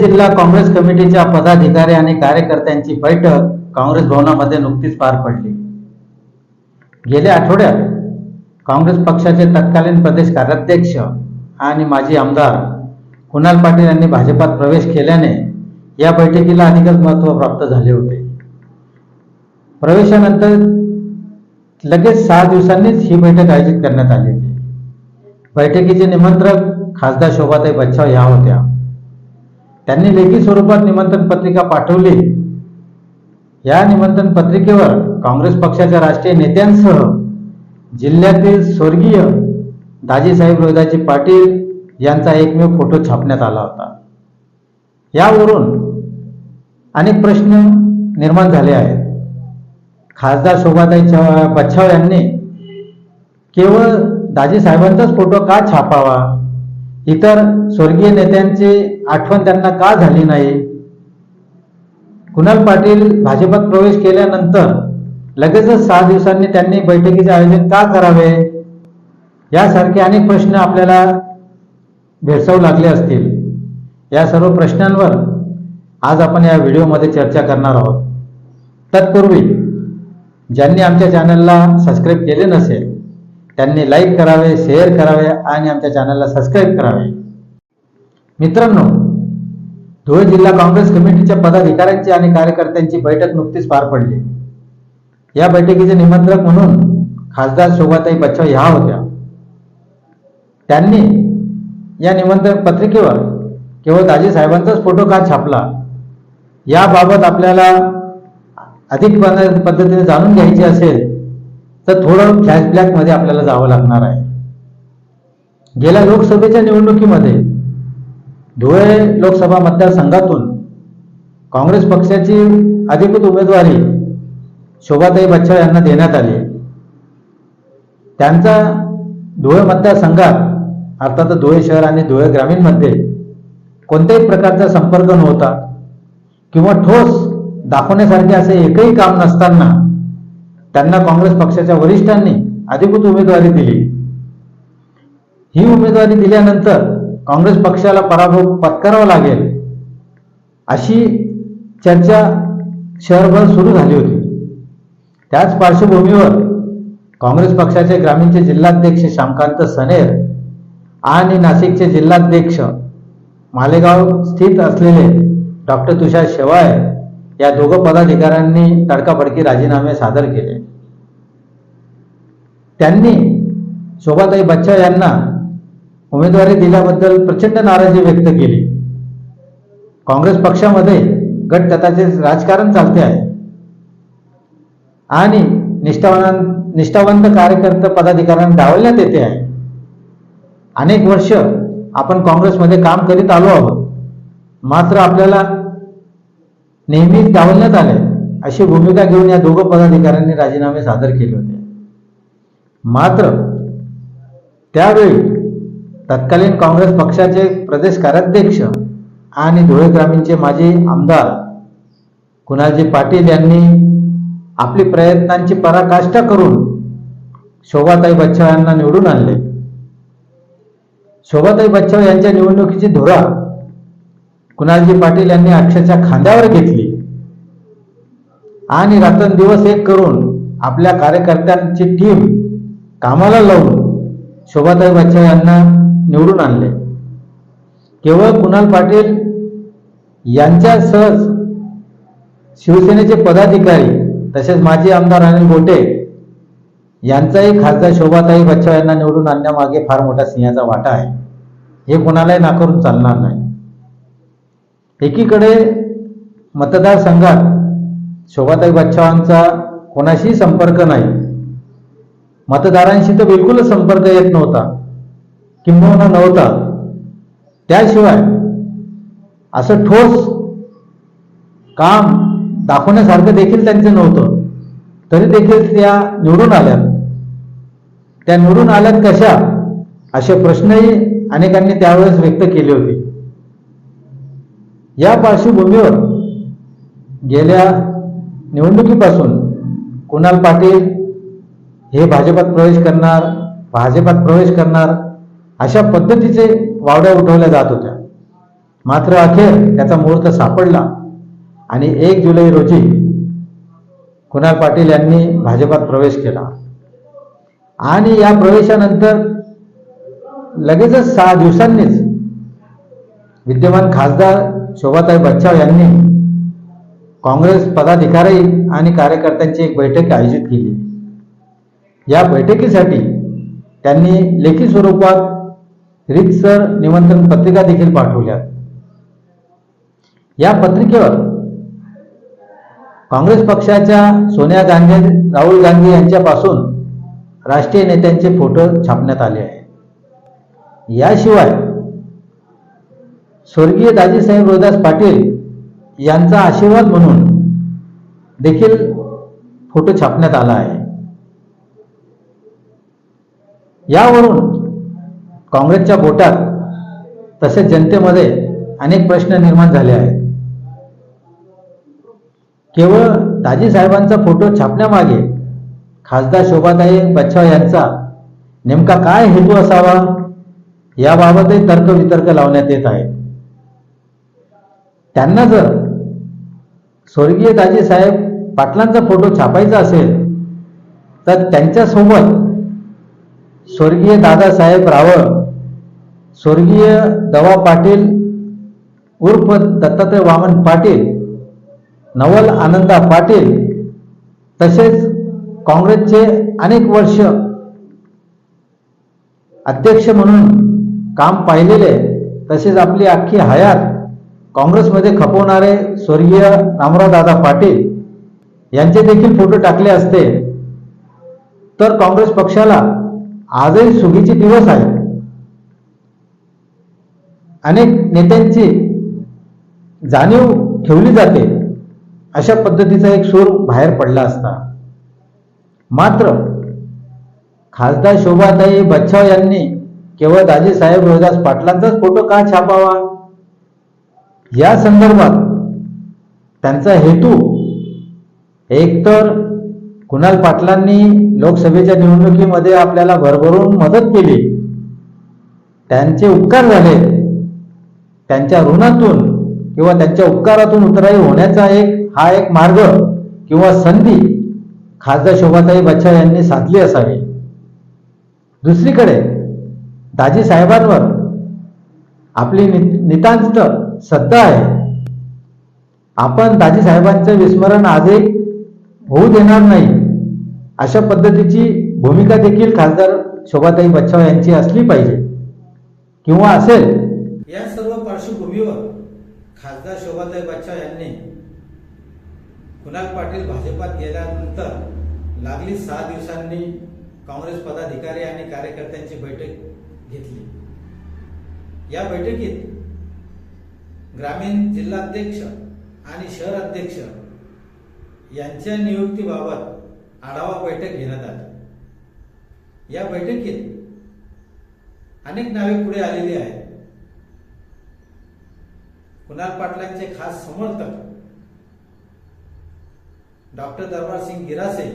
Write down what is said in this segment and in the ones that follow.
जिल्हा काँग्रेस कमिटीच्या पदाधिकारी आणि कार्यकर्त्यांची बैठक काँग्रेस भवनामध्ये नुकतीच पार पडली. गेल्या आठवड्यात काँग्रेस पक्षाचे तत्कालीन प्रदेश कार्याध्यक्ष आणि माजी आमदार कुणाल पाटील यांनी भाजपात प्रवेश केल्याने या बैठकीला अधिकच महत्त्व प्राप्त झाले होते. प्रवेशानंतर लगेच सहा दिवसांनीच ही बैठक आयोजित करण्यात आली होती. बैठकीचे निमंत्रक खासदार शोभाताई बच्छाव या होत्या. त्यांनी लेखी स्वरूपात निमंत्रण पत्रिका पाठवली. या निमंत्रण पत्रिकेवर काँग्रेस पक्षाच्या राष्ट्रीय नेत्यांसह जिल्ह्यातील स्वर्गीय दाजीसाहेब रोहिदाजी पाटील यांचा एकमेव फोटो छापण्यात आला होता. यावरून अनेक प्रश्न निर्माण झाले आहेत. खासदार शोभाताई बच्छाव यांनी केवळ दाजीसाहेबांचाच फोटो का छापावा? इतर स्वर्गीय नेत्यांची आठवण त्यांना का झाली नाही? कुणाल पाटील भाजपात प्रवेश केल्यानंतर लगेचच सहा दिवसांनी त्यांनी बैठकीचे आयोजन का करावे? यासारखे अनेक प्रश्न आपल्याला भेडसावू लागले असतील. या सर्व प्रश्नांवर आज आपण या व्हिडिओमध्ये चर्चा करणार आहोत. तत्पूर्वी ज्यांनी आमच्या चॅनलला सबस्क्राईब केले नसेल त्यांनी लाईक करावे शेअर करावे आणि आमच्या चॅनलला सबस्क्राईब करावे. मित्रांनो धुळे जिल्हा काँग्रेस कमिटीच्या पदाधिकाऱ्यांची आणि कार्यकर्त्यांची बैठक नुकतीच पार पडली. या बैठकीचे निमंत्रक म्हणून खासदार शोभाताई बच्छाव ह्या होत्या. त्यांनी या निमंत्रण पत्रिकेवर केवळ दाजी साहेबांचाच फोटो का छापला? याबाबत आपल्याला अधिक पद्धतीने जाणून घ्यायची असेल तर थोडं फ्लॅशबॅकमध्ये आपल्याला जावं लागणार आहे. गेल्या लोकसभेच्या निवडणुकीमध्ये धुळे लोकसभा मतदारसंघातून काँग्रेस पक्षाची अधिकृत उमेदवारी शोभाताई बच्छाव यांना देण्यात आली. त्यांचा धुळे मतदारसंघात अर्थात धुळे शहर आणि धुळे ग्रामीणमध्ये कोणत्याही प्रकारचा संपर्क नव्हता किंवा ठोस दाखवण्यासारखे असे एकही काम नसताना त्यांना काँग्रेस पक्षाच्या वरिष्ठांनी अधिकृत उमेदवारी दिली. ही उमेदवारी दिल्यानंतर काँग्रेस पक्षाला पराभव पत्करावा लागेल अशी चर्चा शहरभर सुरू झाली होती. त्याच पार्श्वभूमीवर काँग्रेस पक्षाचे ग्रामीणचे जिल्हाध्यक्ष श्यामकांत सनेर आणि नाशिकचे जिल्हाध्यक्ष मालेगाव स्थित असलेले डॉक्टर तुषार शेवाळे या दोघं पदाधिकाऱ्यांनी तडकाफडकी राजीनामे सादर केले. त्यांनी शोभाताई बच्चा यांना उमेदवारी दिल्याबद्दल प्रचंड नाराजी व्यक्त केली. काँग्रेस पक्षामध्ये गटतटाचे राजकारण चालते आहे. आणि निष्ठावान निष्ठावंत कार्यकर्ते पदाधिकाऱ्यांना डावलण्यात येते आहे. अनेक वर्ष आपण काँग्रेसमध्ये काम करीत आलो आहोत. मात्र आपल्याला नेहमीच डावलण्यात आले अशी भूमिका घेऊन या दोघं पदाधिकाऱ्यांनी राजीनामे सादर केले होते. मात्र त्यावेळी तत्कालीन काँग्रेस पक्षाचे प्रदेश कार्याध्यक्ष आणि धुळे ग्रामीणचे माजी आमदार कुणालजी पाटील यांनी आपली प्रयत्नांची पराकाष्ठा करून शोभाताई बच्चाव यांना निवडून आणले. शोभाताई बच्चाव यांच्या निवडणुकीची धुरा कुणालजी पाटील यांनी अक्षरशः खांद्यावर घेतली. आणि रात्रंदिवस एक करून आपल्या कार्यकर्त्यांची टीम कामाला लावून शोभाताई बच्चा यांना निवडून आणले. केवळ कुणाल पाटील यांच्या सहज शिवसेनेचे पदाधिकारी तसेच माजी आमदार अनिल गोटे यांचाही खासदार शोभाताई बच्चाव यांना निवडून आणण्यामागे फार मोठा सिंहाचा वाटा आहे. हे कोणालाही नाकारून चालणार नाही. एकीकडे मतदारसंघात शोभाताई बच्चावांचा कोणाशीही संपर्क नाही मतदारांशी तर बिलकुलच संपर्क येत नव्हता किंबहुना नव्हता. त्याशिवाय असं ठोस काम दाखवण्यासारखं देखील त्यांचं नव्हतं. तरी देखील त्या निवडून आल्यात. त्या निवडून आल्यात कशा? असे प्रश्नही अनेकांनी त्यावेळेस व्यक्त केले होते. या पार्श्वभूमीवर गेल्या निवडणुकीपासून कुणाल पाटील हे भाजपात प्रवेश करणार भाजपात प्रवेश करणार अशा पद्धतीचे वावड्या उठवल्या जात होत्या. मात्र अखेर त्याचा मुहूर्त सापडला. आणि एक जुलै रोजी कुणाल पाटील यांनी भाजपात प्रवेश केला. आणि या प्रवेशानंतर लगेचच सहा दिवसांनीच विद्यमान खासदार शोभाताई बच्चाव यांनी काँग्रेस पदाधिकारी आणि कार्यकर्त्यांची एक बैठक आयोजित केली. या बैठकीसाठी त्यांनी लेखी स्वरूपात रितसर निमंत्रण पत्रिका देखील पाठवल्या या पत्रिकेवर काँग्रेस पक्षाच्या सोनिया गांधी राहुल गांधी यांच्यापासून राष्ट्रीय नेत्यांचे फोटो छापण्यात आले आहे याशिवाय स्वर्गीय दाजीसाहेब रोहिदास पाटील यांचा आशीर्वाद म्हणून देखील फोटो छापण्यात आला आहे. यावरून काँग्रेसच्या बोटात तसेच जनतेमध्ये अनेक प्रश्न निर्माण झाले आहेत. केवळ दाजी साहेबांचा फोटो छापण्यामागे खासदार शोभाताई बच्चाव यांचा नेमका काय हेतू असावा याबाबतही तर्कवितर्क लावण्यात येत आहे. त्यांना जर स्वर्गीय दाजी साहेब पाटलांचा फोटो छापायचा असेल तर त्यांच्यासोबत स्वर्गीय दादासाहेब रावळ स्वर्गीय दवा पाटील उर्फ दत्तात्रय वामन पाटील नवल आनंदा पाटील तसेच काँग्रेसचे अनेक वर्ष अध्यक्ष म्हणून काम पाहिलेले तसेच आपली अख्खी हयात काँग्रेसमध्ये खपवणारे स्वर्गीय रामराव दादा पाटील यांचे देखील फोटो टाकले असते. तर काँग्रेस पक्षाला आजही सुगीचे दिवस आहेत. अनेक नेत्यांची जाणीव ठेवली जाते. अशा पद्धतीचा एक सूर बाहेर पडला असता. मात्र खासदार शोभाताई बच्चाव यांनी केवळ दाजी साहेब रोहिदास पाटलांचाच फोटो का छापावा? या संदर्भात त्यांचा हेतू एकतर कुणाल पाटलांनी लोकसभेच्या निवडणुकीमध्ये आपल्याला भरभरून मदत केली. त्यांचे उपकार झाले. त्यांच्या ऋणातून किंवा त्यांच्या उपकारातून उतराई होण्याचा एक हा एक मार्ग किंवा संधी खासदार शोभाताई बच्चा यांनी साधली असावी. दुसरीकडे दाजी साहेबांवर आपली नि- नितांत श्रद्धा आहे. आपण दाजी साहेबांचं विस्मरण आजही होऊ देणार नाही. अशा पद्धतीची भूमिका देखील खासदार शोभाताई बच्चाव यांची असली पाहिजे. किंवा असेल. या सर्व पार्श्वभूमीवर खासदार शोभाताई बच्चाव यांनी कुणाल पाटील भाजपात गेल्यानंतर लागली सहा दिवसांनी काँग्रेस पदाधिकारी आणि कार्यकर्त्यांची बैठक घेतली. या बैठकीत ग्रामीण जिल्हाध्यक्ष आणि शहर अध्यक्ष यांच्या नियुक्तीबाबत आढावा बैठक घेण्यात आली. या बैठकीत अनेक नावे पुढे आलेली आहेत. कुणाल पाटलांचे खास समर्थक डॉक्टर दरबार सिंग गिरासे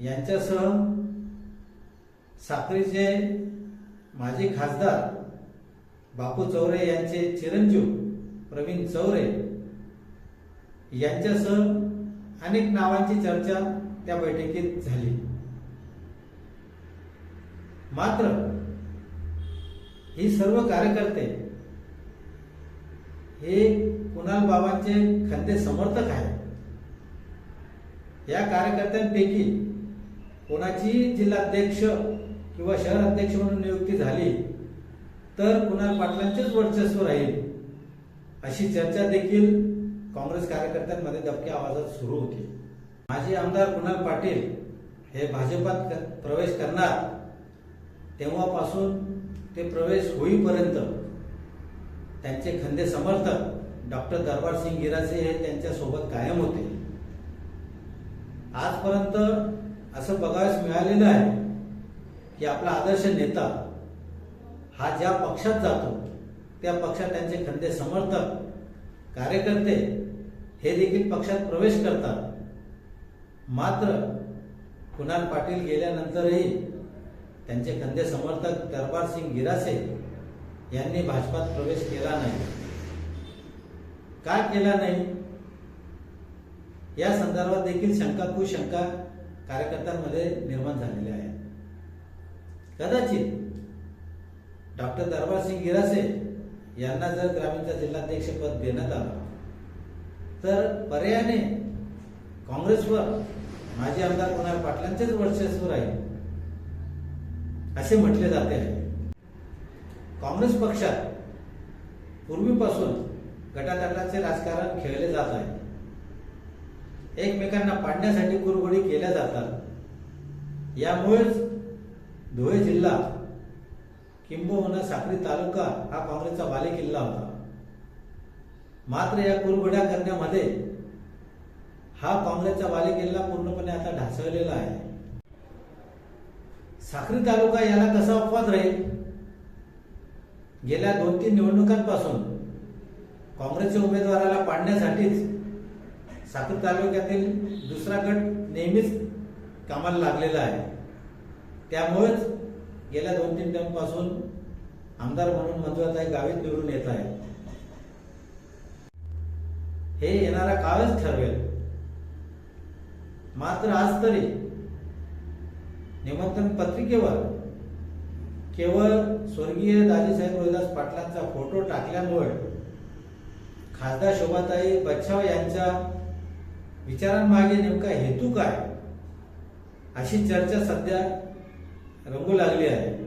यांच्यासह साक्रीचे माजी खासदार बापू चौरे यांचे चिरंजीव प्रवीण चौरे यांच्यासह अनेक नावांची चर्चा त्या बैठकीत झाली. मात्र ही सर्व कार्यकर्ते हे कुणाल बाबांचे खंदे समर्थक आहेत? या कार्यकर्त्यांपैकी कोणाची जिल्हाध्यक्ष किंवा शहर अध्यक्ष म्हणून नियुक्ती झाली तर कुणाल पाटलांचेच वर्चस्व राहील अशी चर्चा देखील काँग्रेस कार्यकर्त्यांमध्ये दबक्या आवाजात सुरू होती. माजी आमदार कुणाल पाटील हे भाजपात क- प्रवेश करणार तेव्हापासून ते प्रवेश होईपर्यंत त्यांचे खंदे समर्थक डॉक्टर दरबार सिंग गिरासे हे त्यांच्यासोबत कायम होते. आजपर्यंत असं बघावयास मिळालेलं आहे की आपला आदर्श नेता हा ज्या पक्षात जातो त्या पक्षात त्यांचे खंदे समर्थक कार्यकर्ते हे देखील पक्षात प्रवेश करतात. मात्र कुणाल पाटील गेल्यानंतरही त्यांचे खंदे समर्थक दरबार सिंग गिरासे यांनी भाजपात प्रवेश केला नाही. का केला नाही? या संदर्भात देखील शंका कुशंका कार्यकर्त्यांमध्ये निर्माण झालेल्या आहेत कदाचित डॉक्टर दरबारसिंग गिरासे यांना जर ग्रामीणचा जिल्हाध्यक्षपद देण्यात आलं तर पर्यायाने काँग्रेसवर माजी आमदार कुणाल पाटलांचेच वर्चस्व राहील असे म्हटले जाते. आहे काँग्रेस पक्षात पूर्वीपासून गटातटाचे राजकारण खेळले जात आहे. एकमेकांना पाडण्यासाठी कुरघोडी केल्या जातात. यामुळेच धुळे जिल्हा किंबहुना साक्री तालुका हा काँग्रेसचा बालेकिल्ला होता. मात्र या कुरघोड्या करण्यामध्ये हा काँग्रेसचा बालेकिल्ला पूर्णपणे आता ढासळलेला आहे. साखरी तालुका याला कसा अपवाद राहील? गेल्या दोन तीन निवडणुकांपासून काँग्रेसच्या उमेदवाराला पाडण्यासाठीच साखर तालुक्यातील दुसरा गट नेहमीच कामाला लागलेला आहे. त्यामुळेच गेल्या दोन तीन टर्मपासून आमदार म्हणून मंजुळाताई गावीत निवडून येत आहे हे येणारा काळच ठरवेल. मात्र आज तरी निमंत्रण पत्रिकेवर केवळ स्वर्गीय दाजीसाहेब रोहिदास पाटलांचा फोटो टाकल्यामुळे खासदार शोभाताई बच्छाव यांच्या विचारांमागे नेमका हेतू काय? अशी चर्चा सध्या रंगू लागली आहे.